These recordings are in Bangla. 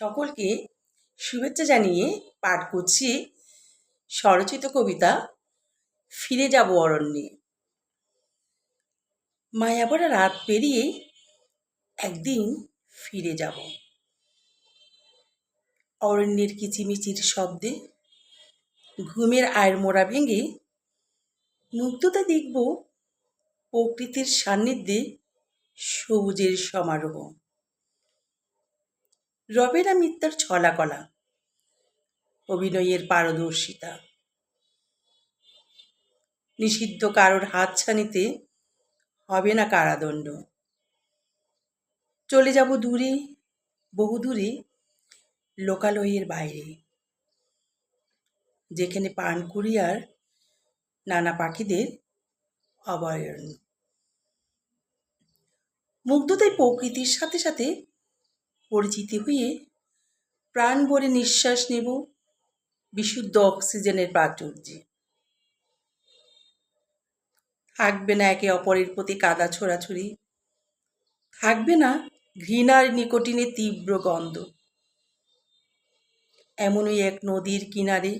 সকলকে শুভেচ্ছা জানিয়ে পাঠ করছি স্বরচিত কবিতা ফিরে যাব অরণ্যে। মায়াভরা রাত পেরিয়ে একদিন ফিরে যাব। অরণ্যের কিচিমিচির শব্দে ঘুমের আয়ের মোড়া ভেঙে মুগ্ধতা দেখব প্রকৃতির সান্নিধ্যে সবুজের সমারোহ। রবেরা মিথ্যার ছলা কলা। অভিনয়ের পারদর্শিতা। নিষিদ্ধ কারোর হাতছানিতে হবে না কারাদণ্ড। চলে যাব দূরে, বহু দূরে, লোকালয়ের বাইরে। যেখানে পান কুড়িয়ার নানা পাখিদের অভয়ারণ্য মুগ্ধতায় প্রকৃতির সাথে সাথে পরিচিতি হয়ে প্রাণ ভরে নিঃশ্বাস নেব বিশুদ্ধ অক্সিজেনের প্রাচুর্যে। থাকবে না একে অপরের প্রতি কাদা ছোড়াছুড়ি। থাকবে না ঘৃণার নিকটিনে তীব্র গন্ধ। এমনই এক নদীর কিনারে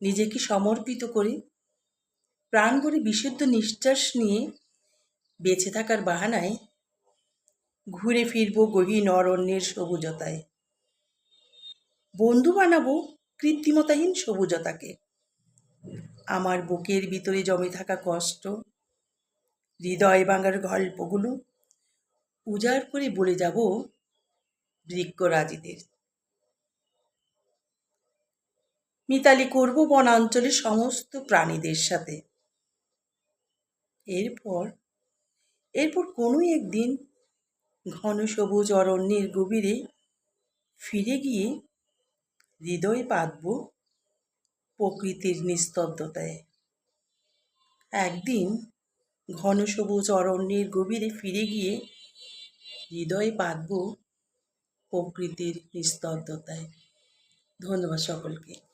নিজেকে সমর্পিত করে প্রাণ ভরে বিশুদ্ধ নিঃশ্বাস নিয়ে বেঁচে থাকার বাহানায় ঘুরে ফিরব গহীন অরণ্যের সবুজতায়। বন্ধু বানাবো কৃত্রিমতাহীন সবুজতাকে। আমার বুকের ভিতরে জমে থাকা কষ্ট, হৃদয় ভাঙার গল্পগুলো উজাড় করে বলে যাব বৃক্ষরাজিদের। মিতালি করব বনাঞ্চলের সমস্ত প্রাণীদের সাথে। এরপর এরপর কোনো একদিন ঘন সবুজ অরণ্যের গভীরে ফিরে গিয়ে হৃদয় পাতব প্রকৃতির নিস্তব্ধতায়। একদিন ঘন সবুজ অরণ্যের গভীরে ফিরে গিয়ে হৃদয় পাতব প্রকৃতির নিস্তব্ধতায়। ধন্যবাদ সকলকে।